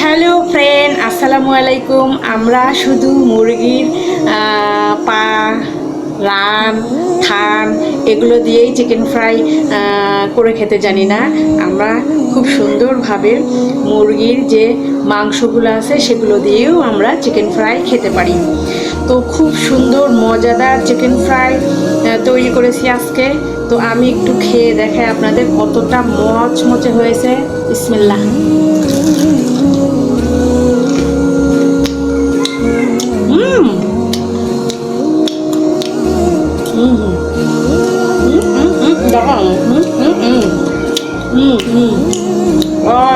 Hello friend, আসসালামু আলাইকুম। আমরা শুধু মুরগির পা, রান, থান এগুলো দিয়েই চিকেন ফ্রাই করে খেতে জানি না। আমরা খুব সুন্দরভাবে মুরগির যে মাংসগুলো আছে সেগুলো দিয়েও আমরা চিকেন ফ্রাই খেতে পারি। তো খুব সুন্দর, মজাদার চিকেন ফ্রাই তৈরি করেছি আজকে। তো আমি একটু খেয়ে দেখাই আপনাদের কতটা মচমচে হয়েছে। ইসমিল্লাহ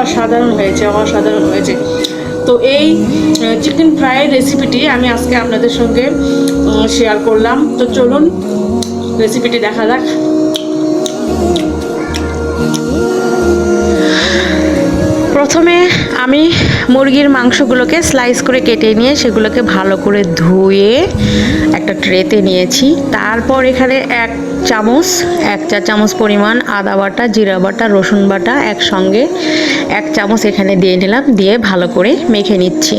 অসাধারণ হয়েছে অসাধারণ হয়েছে তো এই চিকেন ফ্রাই রেসিপিটি আমি আজকে আপনাদের সঙ্গে শেয়ার করলাম তো চলুন রেসিপিটি দেখা যাক প্রথমে আমি মুরগির মাংসগুলোকে স্লাইস করে কেটে নিয়ে সেগুলোকে ভালো করে ধুয়ে একটা ট্রেতে নিয়েছি। তারপর এখানে এক চামচ, এক চা চামচ পরিমাণ আদা বাটা, জিরা বাটা, রসুন বাটা একসঙ্গে এক চামচ এখানে দিয়ে নিলাম, দিয়ে ভালো করে মেখে নিচ্ছি।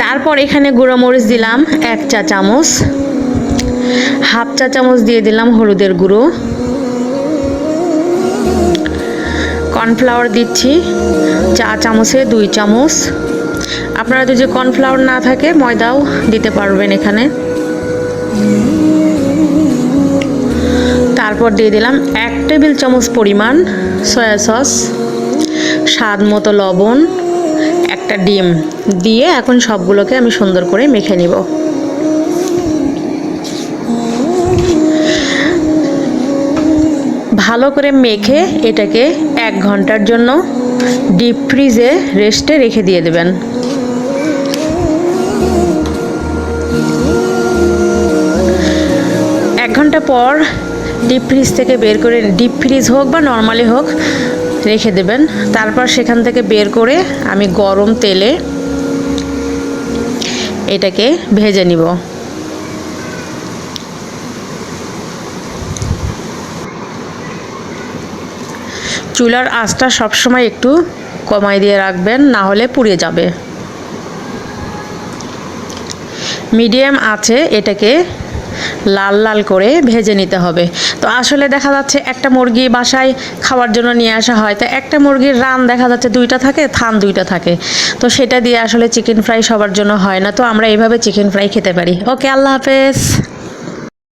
তারপর এখানে গুঁড়ো মরিচ দিলাম এক চা চামচ, হাফ চা চামচ দিয়ে দিলাম হলুদের গুঁড়ো। কর্নফ্লাওয়ার দিচ্ছি চা চামচে, দুই চামচ। আপনারা যদি কর্নফ্লাওয়ার না থাকে, ময়দাও দিতে পারবেন এখানে। তারপর দিয়ে দিলাম এক টেবিল চামচ পরিমাণ সয়া সস, স্বাদ মতো লবণ, একটা ডিম। দিয়ে এখন সবগুলোকে আমি সুন্দর করে মেখে নিব। ভালো করে মেখে এটাকে এক ঘণ্টার জন্য ডিপ ফ্রিজে রেস্টে রেখে দিয়ে দেবেন। এক ঘণ্টা পর ডিপ ফ্রিজ থেকে বের করে ডিপ ফ্রিজ হোক বা নর্মালি হোক রেখে দেবেন। তারপর সেখান থেকে বের করে আমি গরম তেলে এটাকে ভেজে নিব। চুলার আঁচটা সবসময় একটু কমাই দিয়ে রাখবেন, না হলে পুড়ে যাবে। মিডিয়াম আছে এটাকে লাল লাল করে ভেজে নিতে হবে। তো আসলে দেখা যাচ্ছে একটা মুরগি বাসায় খাওয়ার জন্য নিয়ে আসা হয়, তো একটা মুরগির রান দেখা যাচ্ছে দুইটা থাকে, থান দুইটা থাকে। তো সেটা দিয়ে আসলে চিকেন ফ্রাই সবার জন্য হয় না, তো আমরা এইভাবে চিকেন ফ্রাই খেতে পারি। ওকে, আল্লাহ হাফেজ।